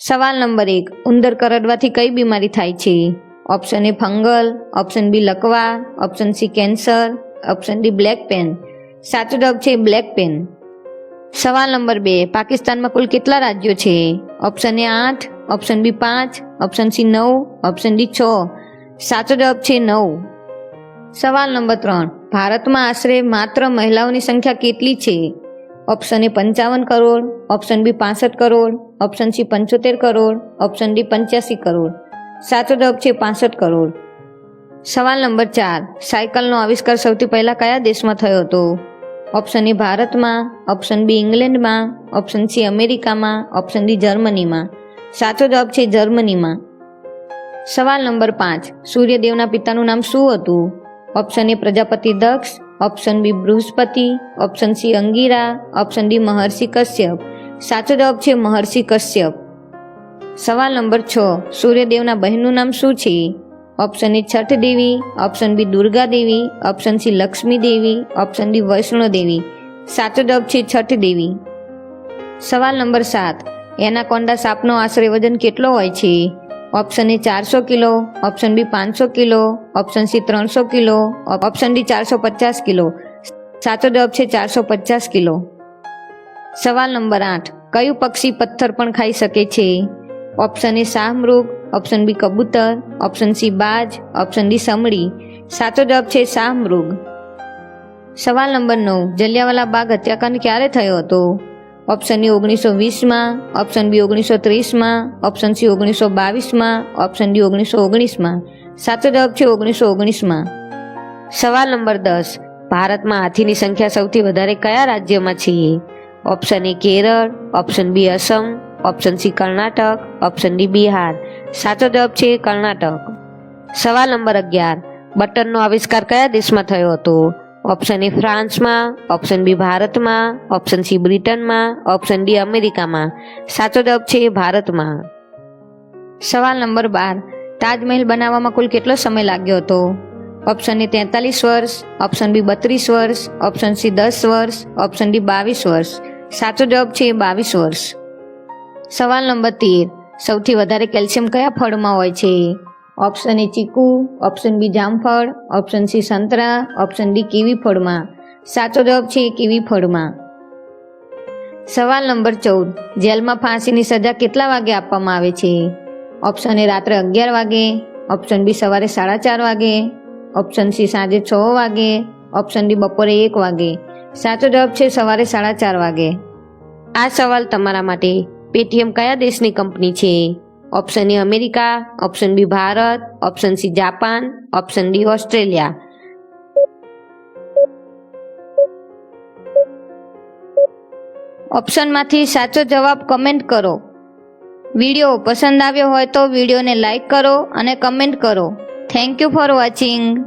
સવાલ નંબર એક, ઉંદર કરડવાથી કઈ બીમારી થાય છે? Option A fungal option B લકવા option C cancer option D black pen. સાચો જવાબ છે બ્લેક પેન. સવાલ નંબર બે, પાકિસ્તાનમાં કુલ કેટલા રાજ્યો છે? ઓપ્શન એ આઠ ઓપ્શન બી પાંચ ઓપ્શન સી નવ ઓપ્શન ડી છ. સાચો જવાબ છે નવ. સવાલ નંબર ત્રણ, ભારતમાં આશરે માત્ર મહિલાઓની સંખ્યા કેટલી છે? ઓપ્શન એ પંચાવન કરોડ ઓપ્શન બી પાસઠ કરોડ ઓપ્શન સી પંચોતેર કરોડ ઓપ્શન ડી પંચ્યાસી કરોડ. સાચો જવાબ છે પાસઠ કરોડ. સવાલ નંબર ચાર, સાયકલનો આવિષ્કાર સૌથી પહેલાં કયા દેશમાં થયો હતો? ઓપ્શન એ ભારતમાં ઓપ્શન બી ઇંગ્લેન્ડમાં ઓપ્શન સી અમેરિકામાં ઓપ્શન ડી જર્મનીમાં. સાચો જવાબ છે જર્મનીમાં. સવાલ નંબર પાંચ, સૂર્યદેવના પિતાનું નામ શું હતું? Option A Prajapati Daksha option B Brihaspati option C Angira option D મહર્ષિ કશ્યપ સાચો જવાબ છે મહર્ષિ કશ્યપ સવાલ નંબર છ, સૂર્યદેવના બહેનનું નામ શું છે? Option A Chhath Devi option B Durga Devi option C Lakshmi Devi option D Vaishno Devi સાચો જવાબ છે છઠ દેવી સવાલ નંબર સાત, એનાકોન્ડા સાપનો આશરે વજન કેટલો હોય છે? ઓપ્શન એ ચારસો કિલો ઓપ્શન બી પાંચસો કિલો ઓપ્શન સી ત્રણસો કિલો ઓપ્શન ડી ચારસો પચાસ કિલો. સાચો જવાબ છે ચારસો પચાસ કિલો. સવાલ નંબર આઠ. કયું પક્ષી પથ્થર પણ ખાઈ શકે છે? ઓપ્શન એ શાહમૃગ ઓપ્શન બી કબૂતર ઓપ્શન સી બાજ ઓપ્શન ડી સમડી. સાચો જવાબ છે શાહમૃગ. સવાલ નંબર નવ. જલિયાવાલા બાગ હત્યાકાંડ ક્યારે થયો હતો? ઓપ્શન એ ઓગણીસો વીસમાં ઓપ્શન બી ઓગણીસો ત્રીસમાં ઓપ્શન સી ઓગણીસો બાવીસમાં ઓપ્શન ડી ઓગણીસો ઓગણીસમાં સાચો જવાબ છે ઓગણીસો ઓગણીસમાં સવાલ નંબર દસ. ભારતમાં હાથીની સંખ્યા સૌથી વધારે કયા રાજ્યમાં છે? Option A Kerala option B Assam option C Karnataka option D Bihar. સાચો જવાબ છે કર્ણાટક. સવાલ નંબર અગિયાર. બટનનો આવિષ્કાર કયા દેશમાં થયો હતો? ઓપ્શન એ ફ્રાન્સમાં ઓપ્શન બી ભારતમાં ઓપ્શન સી બ્રિટનમાં ઓપ્શન ડી અમેરિકામાં સાચો જવાબ છે ભારતમાં. સવાલ નંબર બાર. તાજમહેલ બનાવવામાં કુલ કેટલો સમય લાગ્યો હતો? ઓપ્શન એ તેતાલીસ વર્ષ ઓપ્શન બી બત્રીસ વર્ષ ઓપ્શન સી દસ વર્ષ ઓપ્શન ડી બાવીસ વર્ષ. સાચો જવાબ છે બાવીસ વર્ષ. સવાલ નંબર તેર. સૌથી વધારે કેલ્શિયમ કયા ફળમાં હોય છે? ઓપ્શન એ ચીકુ ઓપ્શન બી જામફળ ઓપ્શન સી સંતરા ઓપ્શન ડી કીવી ફળમાં. સાચો જવાબ છે કીવી ફળમાં. સવાલ નંબર ચૌદ. જેલમાં ફાંસીની સજા કેટલા વાગે આપવામાં આવે છે? ઓપ્શન એ રાત્રે અગિયાર વાગે ઓપ્શન બી સવારે સાડા ચાર વાગે ઓપ્શન સી સાંજે છ વાગે ઓપ્શન ડી બપોરે એક વાગે. સાચો જવાબ છે સવારે સાડા ચાર વાગે. આ સવાલ તમારા માટે પેટીએમ કયા દેશની કંપની છે? Option A America option B Bharat option C Japan option D Australia ઓપ્શનમાંથી સાચો જવાબ કમેન્ટ કરો. વીડિયો પસંદ આવ્યો હોય તો વિડીયોને લાઈક કરો અને કમેન્ટ કરો. Thank you for watching